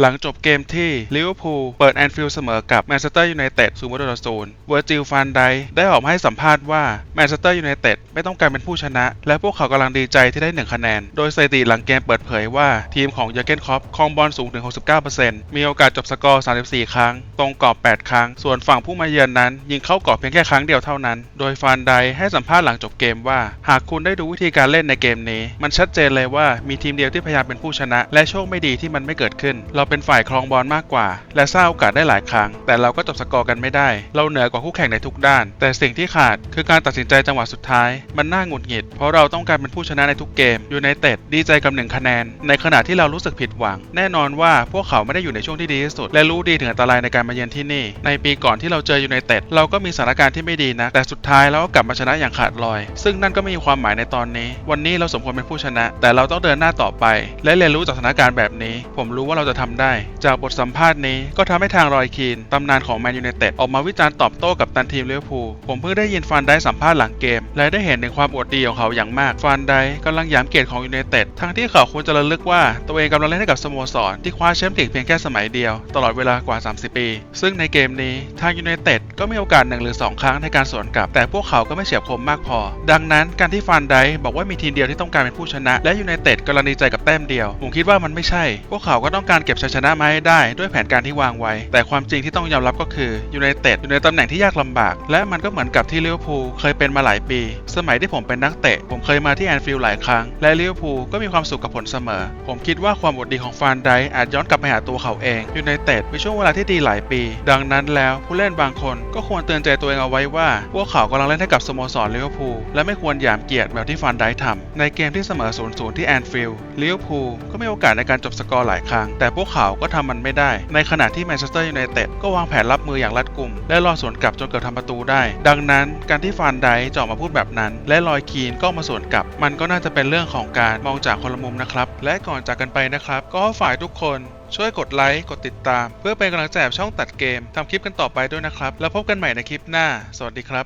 หลังจบเกมที่ลิเวอร์พูลเปิดแอนฟิลด์เสมอกับแมนเชสเตอร์ยูไนเต็ดศูนย์ประตูต่อศูนย์เวอร์จิลฟันไดได้ออกมาให้สัมภาษณ์ว่าแมนเชสเตอร์ยูไนเต็ดไม่ต้องการเป็นผู้ชนะ และพวกเขากำลังดีใจที่ได้หนึ่งคะแนน โดยสถิติหลังเกมเปิดเผยว่า ทีมของยอร์เกนคอปคองบอลสูงถึง 69%มีโอกาสจบสกอร์ 34 ครั้ง ตรงกรอบ 8 ครั้ง ส่วนฝั่งผู้มาเยือนนั้น ยิงเข้ากรอบเพียงแค่ครั้งเดียวเท่านั้น โดยฟันไดให้สัมภาษณ์หลังจบเกมว่า หากคุณได้ดูวิธีการเล่นในเกมนี้ มันชัดเจนเลยว่ามีทีมเดียวที่พยายามเป็นผู้ชนะ และโชคไม่ดีที่มันไม่เกิดขึ้นเราเป็นฝ่ายครองบอลมากกว่า และสร้างโอกาสได้หลายครั้ง แต่เราก็จบสกอร์กันไม่ได้ เราเหนือกว่าคู่แข่งในทุกด้าน แต่สิ่งที่ขาดคือการตัดสินใจจังหวะสุดท้าย มันน่าหงุดหงิด เพราะเราต้องการเป็นผู้ชนะในทุกเกมยูไนเต็ดดีใจกับหนึ่งคะแนน ในขณะที่เรารู้สึกผิดหวัง แน่นอนว่าพวกเขาไม่ได้อยู่ในช่วงที่ดีที่สุด และรู้ดีถึงอันตรายในการมาเยือนที่นี่ ในปีก่อนที่เราเจอยูไนเต็ดเราก็มีสถานการณ์ที่ไม่ดีนะ แต่สุดท้ายเราก็กลับมาชนะอย่างขาดลอย ซึ่งนั่นก็ไม่มีความหมายในตอนนี้ วันนี้เราสมควรเป็นผู้ชนะ แต่เราต้องเดินหน้าต่อไป และเรียนรู้จากสถานการณ์แบบนี้ ผมรู้ว่าเราจะทำได้ จากบทสัมภาษณ์นี้ก็ทำให้ทางรอยคีนตำนานของแมนยูไนเต็ดออกมาวิจารณ์ตอบโต้กับตันทีมลิเวภูผมเพิ่งได้ยินฟันได้สัมภาษณ์หลังเกม และได้เห็นถึงความอวดดีของเขาอย่างมากฟันได้กำลังย้ำเกียรติของยูไนเต็ดทั้งที่เขาควรจะระลึกว่าตัวเองกำลังเล่นให้กับสโมสรที่คว้าแชมป์ลีกเพียงแค่สมัยเดียว ตลอดเวลากว่า 30 ปี ซึ่งในเกมนี้ทางยูไนเต็ดก็มีโอกาสหนึ่งหรือ 2 ครั้งในการสวนกลับ แต่พวกเขาก็ไม่เฉียบคมมากพอ ดังนั้นการที่ฟันไดบอกว่ามีทีมเดียวที่ต้องการเป็นผู้ชนะ และยูไนเต็ดกำลังดีใจกับแต้มเดียว ผมคิดว่ามันไม่ใช่ พวกเขาก็ต้องการเก็บชัยชนะมาให้ได้ด้วยแผนการที่วางไว้ แต่ความจริงที่ต้องยอมรับก็คือยูไนเต็ดอยู่ในตำแหน่งที่ยากลำบาก และมันก็เหมือนกับที่ลิเวอร์พูลเคยเป็นมาหลายปี สมัยที่ผมเป็นนักเตะ ผมเคยมาที่แอนฟิลด์หลายครั้ง และลิเวอร์พูลก็มีความสุขกับผลเสมอ ผมคิดว่าความอดดีของฟานไดอาจย้อนกลับไปหาตัวเขาเองยูไนเต็ดมีช่วงเวลาที่ดีหลายปี ดังนั้นแล้วผู้เล่นบางคนก็ควรเตือนใจตัวเองเอาไว้ว่า พวกเขากำลังเล่นให้กับสโมสรลิเวอร์พูลและไม่ควรหยามเกียรติแบบที่ฟานไดทำในเกมที่เสมอ0-0ที่แอนฟิลด์ลิเวอร์พูลก็มีโอกาสในการจบสกอร์หลายครั้งแต่พวกเขาก็ทำมันไม่ได้ ในขณะที่แมนเชสเตอร์ยูไนเต็ดก็วางแผนรับมืออย่างรัดกุม และรอสวนกลับจนเกือบทำประตูได้ ดังนั้นการที่ฟานไดจะอมาพูดแบบนั้น และลอยคีนก็มาสวนกลับ มันก็น่าจะเป็นเรื่องของการมองจากคนละมุมนะครับ และก่อนจากกันไปนะครับ ก็ฝ่ายทุกคนช่วยกดไลค์ กดติดตาม เพื่อเป็นกำลังใจช่องตัดเกมทำคลิปกันต่อไปด้วยนะครับ แล้วพบกันใหม่ในคลิปหน้า สวัสดีครับ